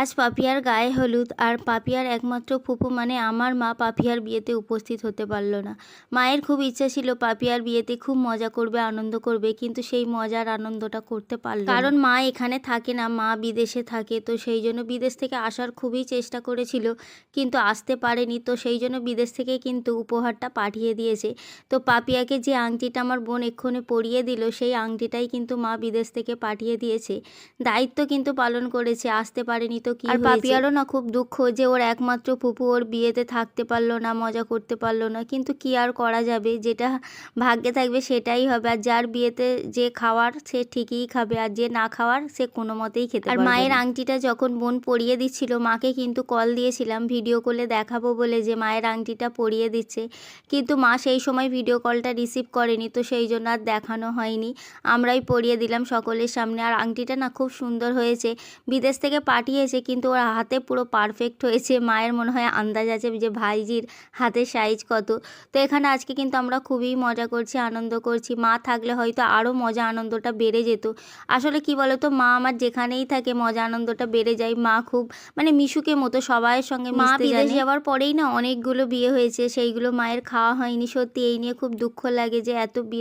আজ পাপিয়ার গায়ে হলুদ, আর পাপিয়ার একমাত্র ফুপু মানে আমার মা পাপিয়ার বিয়েতে উপস্থিত হতে পারল না। মায়ের খুব ইচ্ছা ছিল পাপিয়ার বিয়েতে খুব মজা করবে, আনন্দ করবে, কিন্তু সেই মজার আনন্দটা করতে পারল। কারণ মা এখানে থাকে না, মা বিদেশে থাকে, তো সেই জন্য বিদেশ থেকে আসার খুবই চেষ্টা করেছিল, কিন্তু আসতে পারেনি, তো সেই জন্য বিদেশ থেকে কিন্তু উপহারটা পাঠিয়ে দিয়েছে। তো পাপিয়াকে যে আংটিটা আমার বোন এক্ষুনি পরিয়ে দিল, সেই আংটিটাই কিন্তু মা বিদেশ থেকে পাঠিয়ে দিয়েছে। দায়িত্ব কিন্তু পালন করেছে, আসতে পারেনি তো কি আর পাপিয়ারও না খুব দুঃখ যে ওর একমাত্র ফুপু ওর বিয়েতে থাকতে পারল না মজা করতে পারল না। কিন্তু কি আর করা যাবে? যেটা ভাগ্যে থাকবে সেটাই হবে। আর যার বিয়েতে যে খাওয়ার সে ঠিকই খাবে আর যে না খাওয়ার সে কোনো মতেই খেতে আর মায়ের আংটিটা যখন বোন পরিয়ে দিচ্ছিল মাকে কিন্তু কল দিয়েছিলাম ভিডিও কলে দেখাবো বলে যে মায়ের আংটিটা পরিয়ে দিচ্ছে। কিন্তু মা সেই সময় ভিডিও কলটা রিসিভ করেনি তো সেই জন্য আর দেখানো হয়নি। আমরাই পরিয়ে দিলাম সকলের সামনে। আর আংটিটা না খুব সুন্দর হয়েছে। বিদেশ থেকে পাঠিয়েছে কিন্তু ওর হাতে পুরো পারফেক্ট হয়েছে। মায়ের মনে হয় আন্দাজ আছে যে ভাইজির হাতের সাইজ কত। তো এখানে আজকে কিন্তু আমরা খুবই মজা করছি আনন্দ করছি। মা থাকলে হয়তো আরও মজা আনন্দটা বেড়ে যেত। আসলে কি বলো তো মা আমার যেখানেই থাকে মজা আনন্দটা বেড়ে যায়। মা খুব মানে মিশুকে মতো সবাইয়ের সঙ্গে মা বিদেশ যাওয়ার পরেই না অনেকগুলো বিয়ে হয়েছে সেইগুলো মায়ের খাওয়া হয়নি। সত্যি এই নিয়ে খুব দুঃখ লাগে যে এত বিয়ে